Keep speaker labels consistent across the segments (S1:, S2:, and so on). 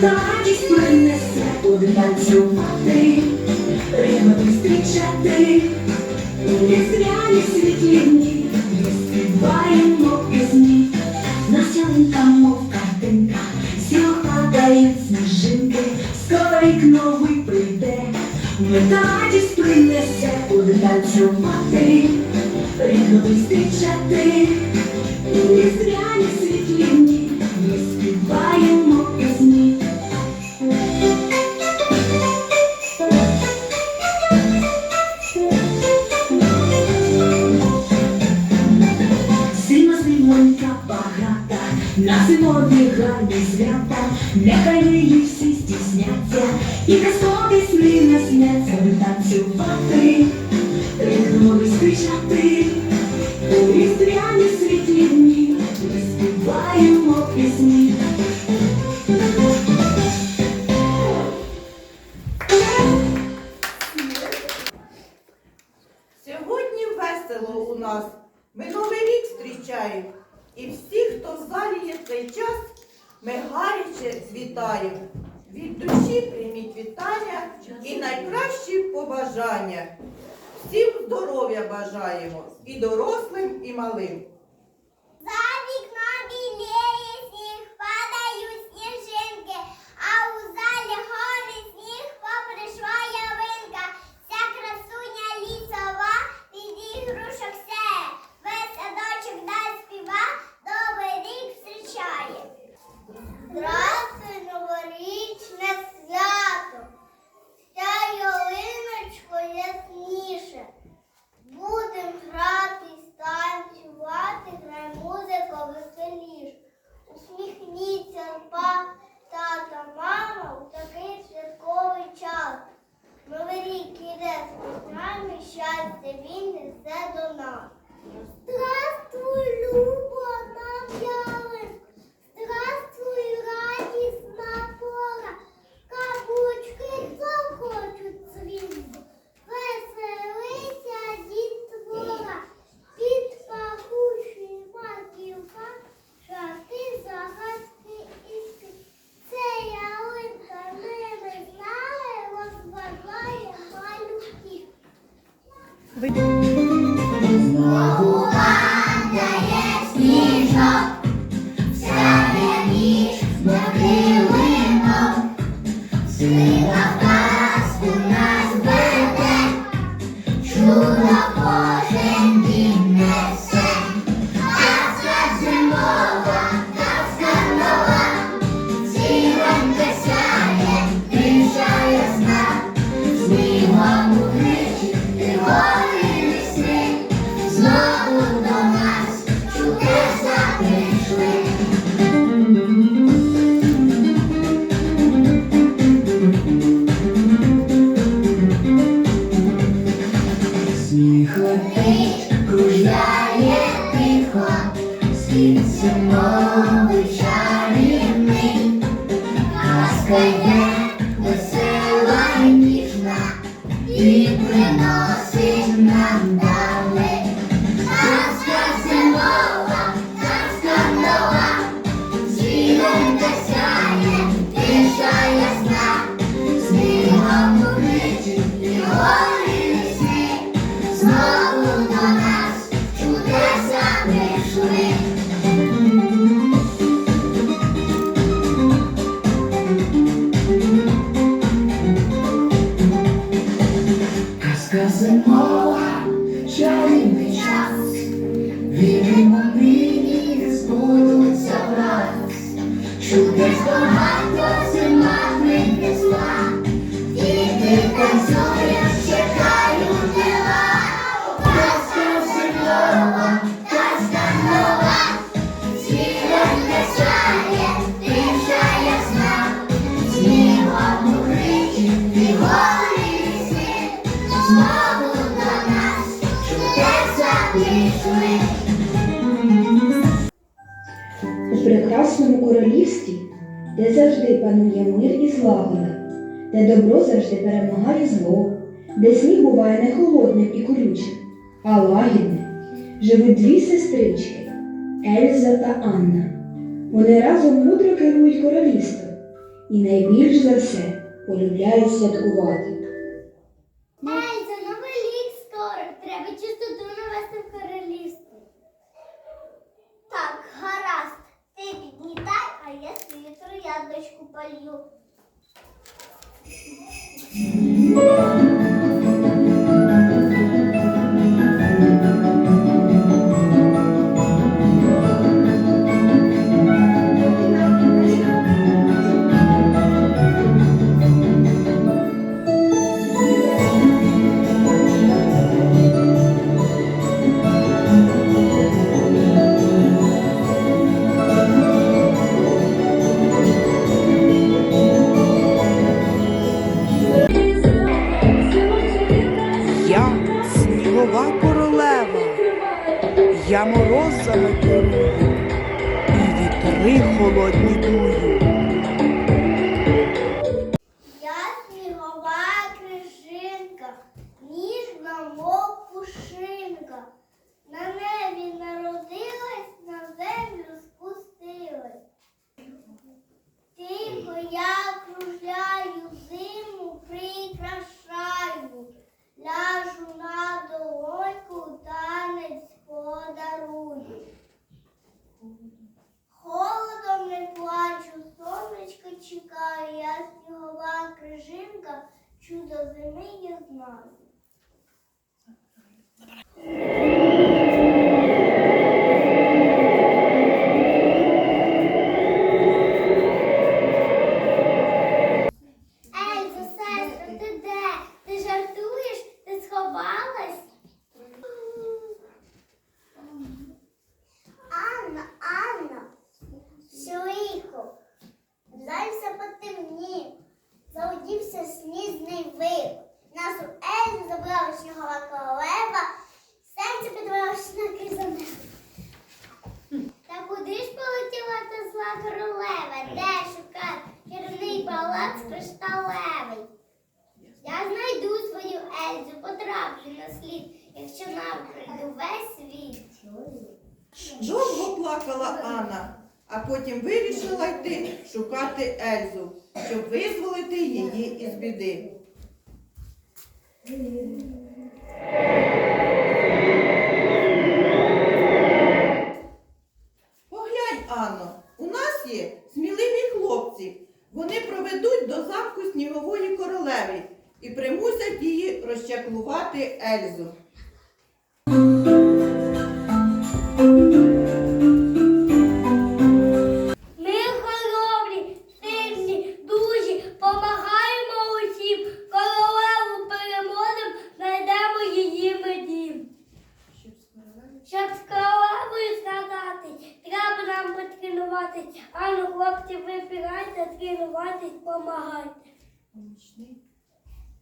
S1: та радість принесе туди танцювати, рівно зустрічати, у різдвяні світлі дні, співаємо пісні, нас ялинка, мов картинка, сіло падають сніжинки, скоро рік новий прийде, ми та радість принесе туди танцювати, рівно не у різдвяні світлі дні. і казкові сни насняться танцювати, ритмові скричати, у різдвяні світлі дні ми співаємо пісні.
S2: Сьогодні весело у нас. Ми новий рік зустрічаємо. І всі, хто в залі є цей час, ми гаряче вітаємо. Від душі прийміть вітання і найкращі побажання. Всім здоров'я бажаємо і дорослим, і малим.
S3: щастя він несе до нас.
S4: У прекрасному королівстві, де завжди панує мир і злагода, де добро завжди перемагає зло, де сніг буває не холодним і колючим, а лагідним, живуть дві сестрички Ельза та Анна. Вони разом мудро керують королівством і найбільш за все полюбляють святкувати.
S3: Ельза, новий лік скоро, треба чистоту навести в королівстві. Так, гаразд. Ти піднітай, а я свою трояндочку полью. Чудо зими є. Ельза, сестра, ти де? Ти жартуєш? Ти сховалась? Анна, Анна, Сюріко, зайся потемнів, заудівся сніжний вир. Нас у Ельзу забрала снігова королева, серце підвелося на кризане. Та куди ж полетіла та зла королева? Де шукати чарівний палац кришталевий? Я знайду свою Ельзу, потраплю на слід, якщо нам прийду весь світ.
S2: Довго плакала Анна, а потім вирішила йти шукати Ельзу, щоб визволити її із біди. Поглянь, Анно, у нас є сміливі хлопці. Вони проведуть до замку снігової королеви і примусять її розчаклувати Ельзу.
S3: Ми хоробрі, сильні, дужі, помагаємо усім, королеву переможемо, знайдемо її медім. Щоб з королевою згадати, треба нам потренуватись. Ану, хлопці, вибирайте, тренуватись, помагайте.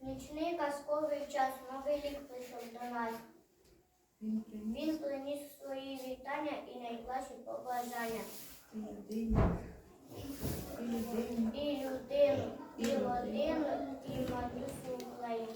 S3: Нічний казковий час, новий рік прийшов до нас. Він приніс свої вітання і найкращі побажання. І людину, і родину, і матусю Україну.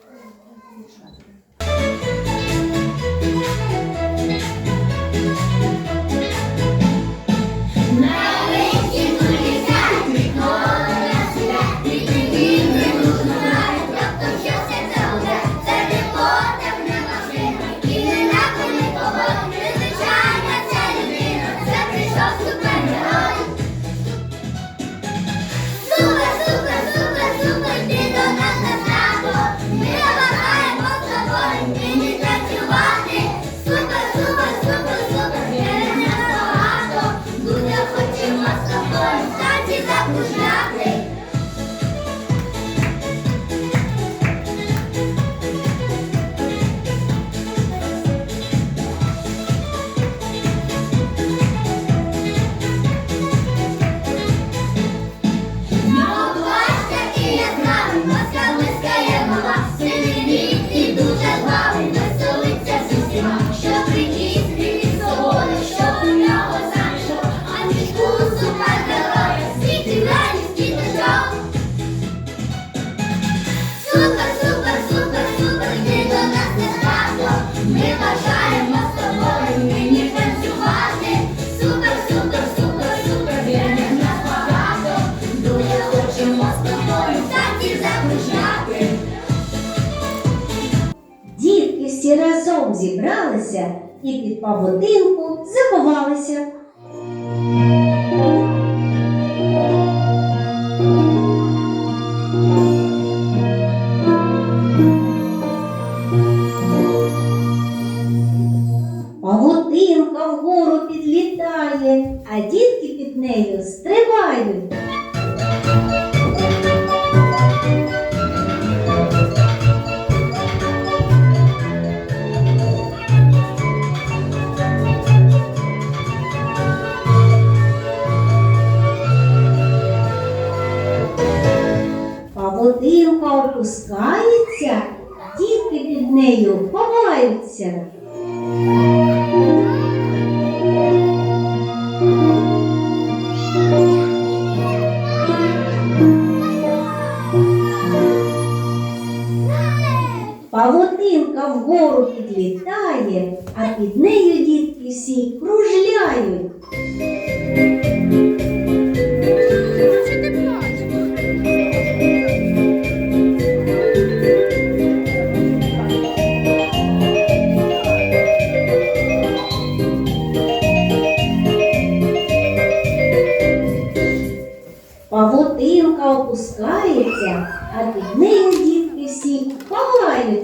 S5: І під павутинку заховалися.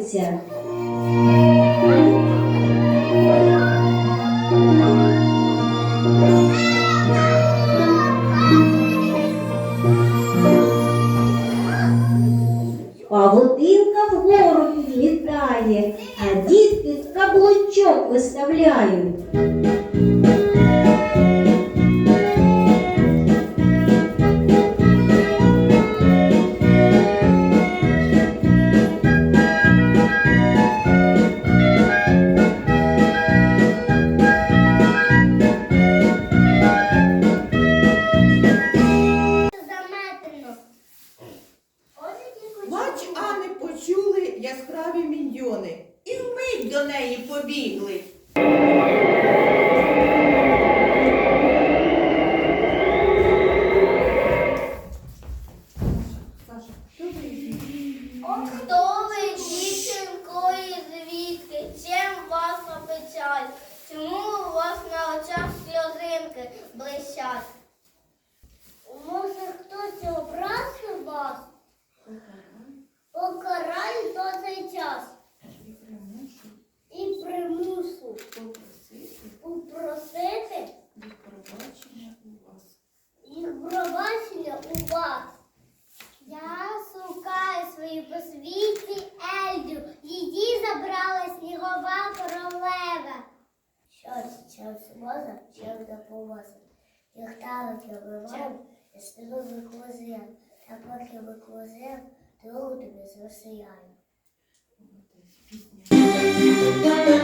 S3: 谢谢。
S6: Посіма,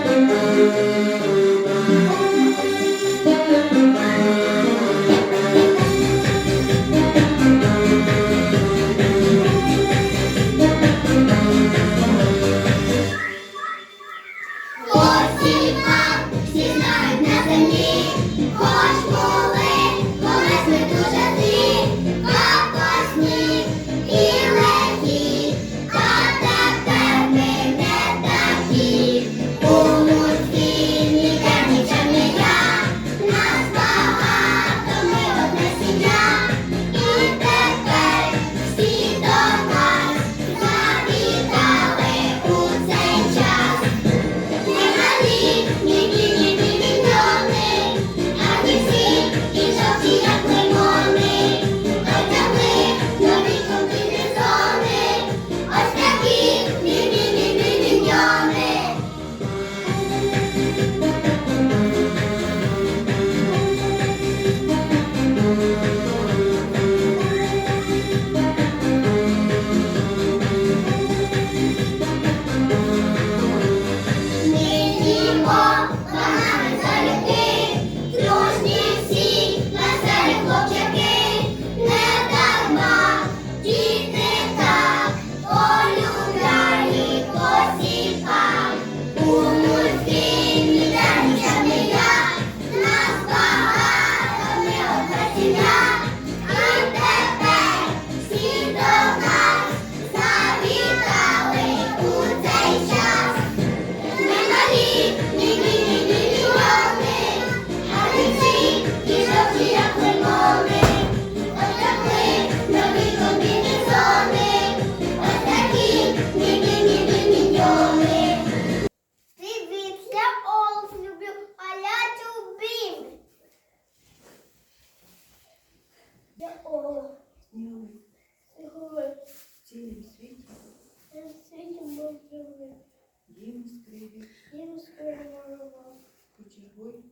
S2: кольорував.
S3: Кочергуй.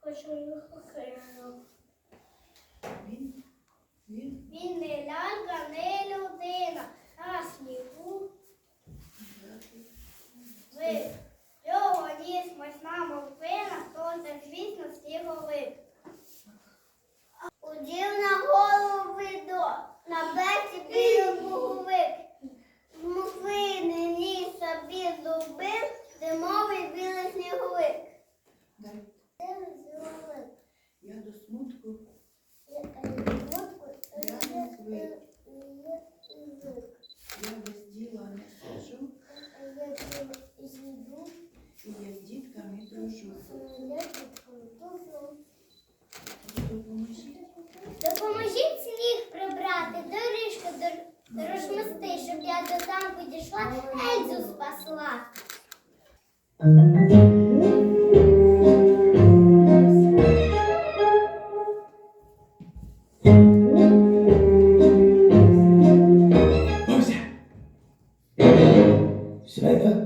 S3: Кочергуй кольорував.
S2: Він? Він?
S3: Він не лялька, не людина, а снігу. Ви. Його ніс, масна мовпина, сонце звіт. しないか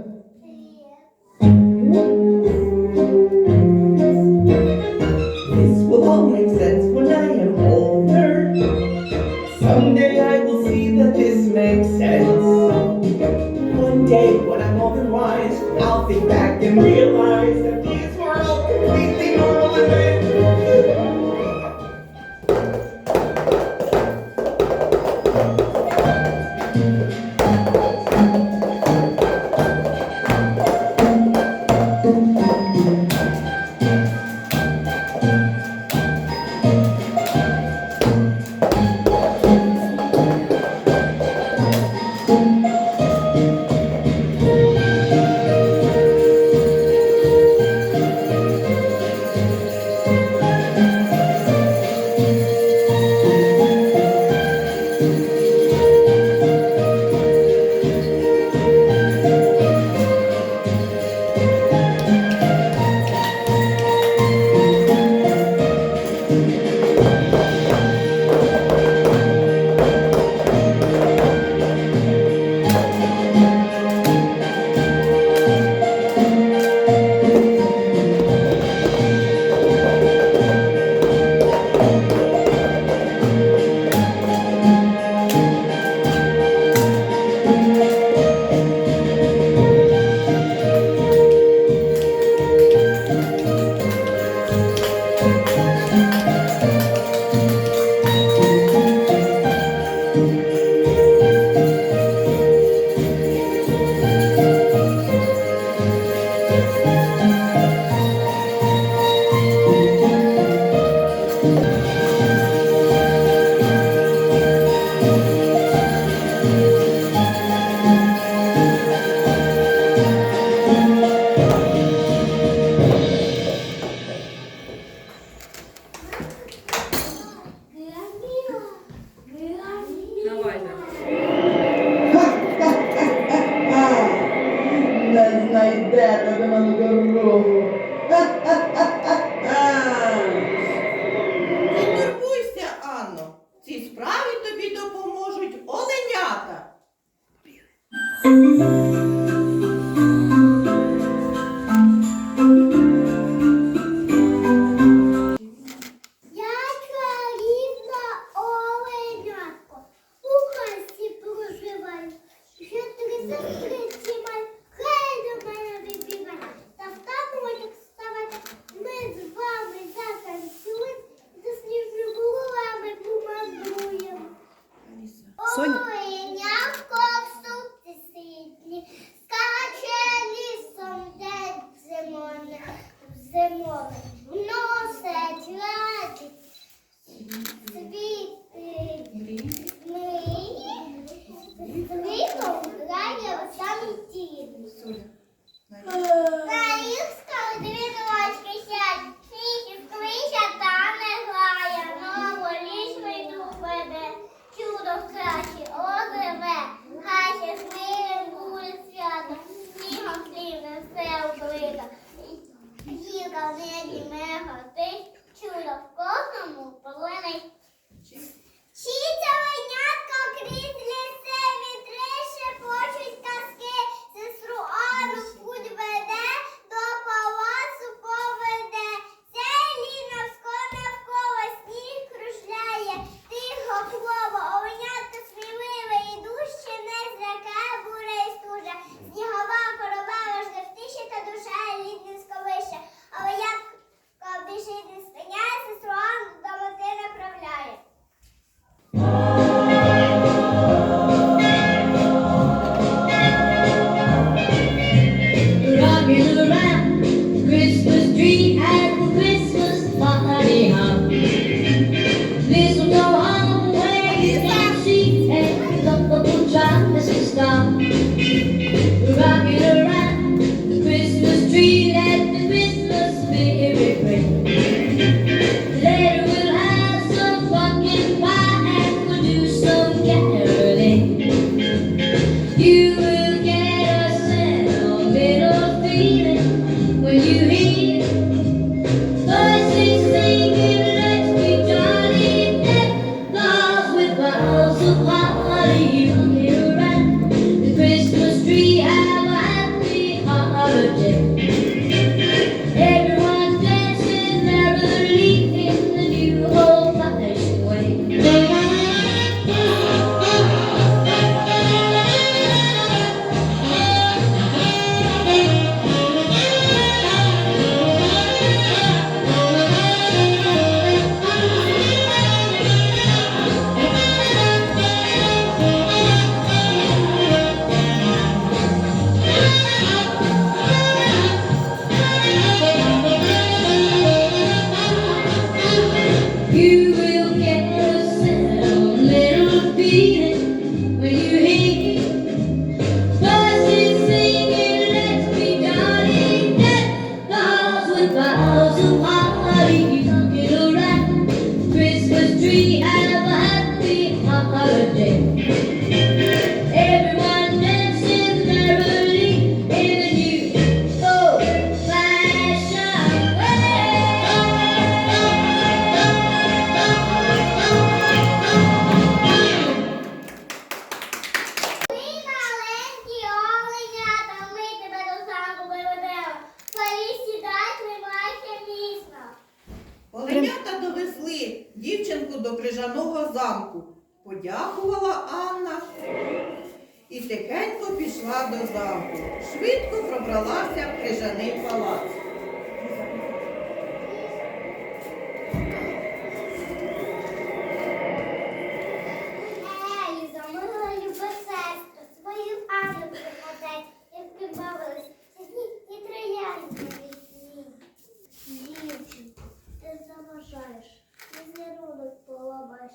S3: візерунок поламаєш,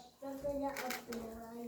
S3: я
S7: обдирає.